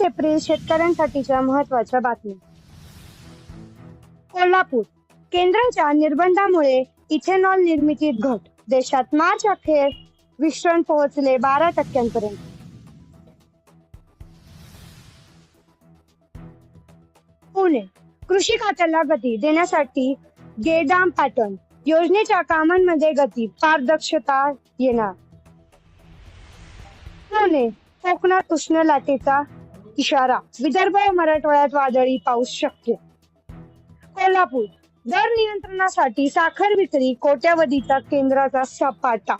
वीस एप्रिल शेतकऱ्यांसाठीच्या महत्त्वाच्या बातम्या. कोल्हापूर. केंद्राच्या निर्बंधामुळे इथेनॉल निर्मितीत घट. देशात मार्च अखेर विश्रण पोहोचले बारा टक्क्यांपर्यंत. पुणे. कृषी खात्याला गती देण्यासाठी गेडाम पॅटर्न. योजनेच्या कामांमध्ये गती पारदर्शकता येणार. पुणे. कोकणात उष्ण लाटेचा इशारा. विदर्भ मराठवाड्यात वादळी पाऊस शक्य. कोल्हापूर. दर नियंत्रणासाठी साखर विक्री कोट्यावधीचा केंद्राचा सपाटा.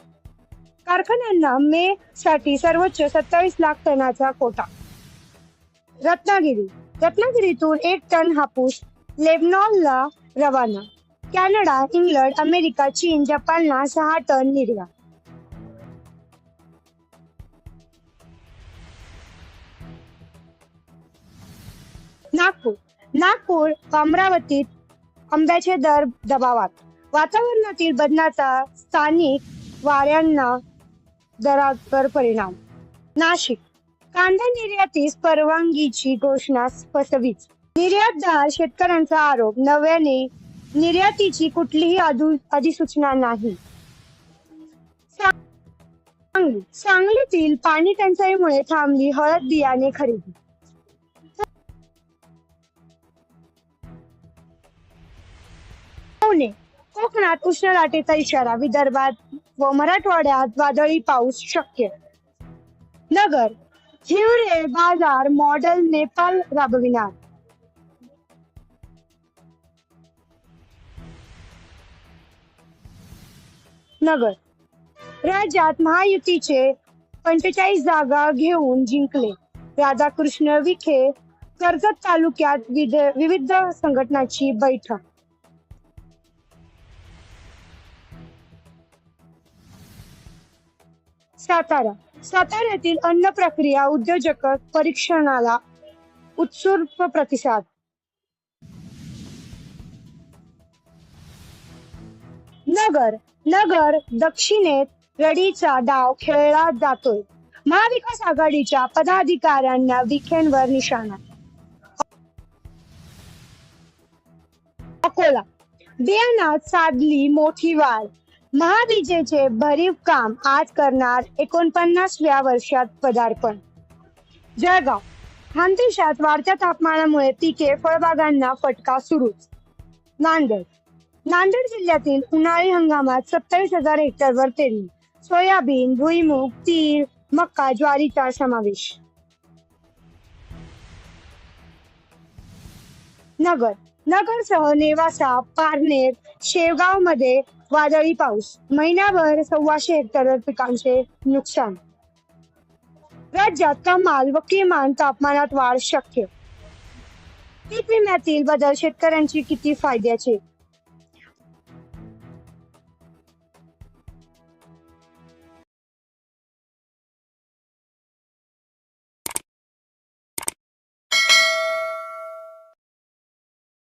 कारखान्यांना मे साठी सर्वोच्च सत्तावीस लाख टनाचा कोटा. रत्नागिरी. रत्नागिरीतून एक टन हापूस लेबनॉनला रवाना. कॅनडा इंग्लंड अमेरिका चीन जपानला सहा टन निर्यात. नागपूर. नागपूर अमरावतीत आंब्याचे दर दबावात. वातावरणातील बदलाचा स्थानिक वाऱ्यांना दरावर परिणाम. नाशिक. कांदा निर्यातीस परवानगीची घोषणा फसवीच निर्यातदार शेतकऱ्यांचा आरोप नव्याने निर्यातीची कुठलीही अधिसूचना नाही. सांगली. सांगलीतील पाणी टंचाईमुळे थांबली हळद बियाणे खरेदी. पुणे कोकणात उष्ण लाटेचा इशारा विदर्भात व मराठवाड्यात वादळी पाऊस शक्य. नगर हिवरे बाजार मॉडेल नेपाल राबविणार. नगर राज्यात महायुतीचे पंचेचाळीस जागा घेऊन जिंकले. राधाकृष्ण विखे कर्जत तालुक्यात विविध संघटनाची बैठक. सातारा. साताऱ्यातील अन्न प्रक्रिया उद्योजक परीक्षणाला उत्स्फूर्त प्रतिसाद. नगर नगर दक्षिणेत रडीचा डाव खेळला जातोय. महाविकास आघाडीच्या पदाधिकाऱ्यांना विखेंवर निशाणा. अकोला. बियाणात साधली मोठी वाढ. महाबीजेचे भरीव काम आज करणार एकोणपन्नासव्या वर्षात पदार्पण. जळगाव. खानदेशात वाढत्या तापमानामुळे पिके फळबागांना फटका सुरूच. नांदेड. नांदेड जिल्ह्यातील उन्हाळी हंगामात सत्तावीस हजार हेक्टरवर पेरणी. सोयाबीन भुईमुग तीळ मक्का ज्वारीचा समावेश. नगर. नगरसह नेवासा पारनेर शेवगावमध्ये वादळी पाऊस. महिन्याभर सव्वाशे हेक्टर पिकांचे नुकसान. राज्यात कमाल व किमान तापमानात वाढ शक्य. पीक विम्यातील बदल शेतकऱ्यांची किती फायद्याचे?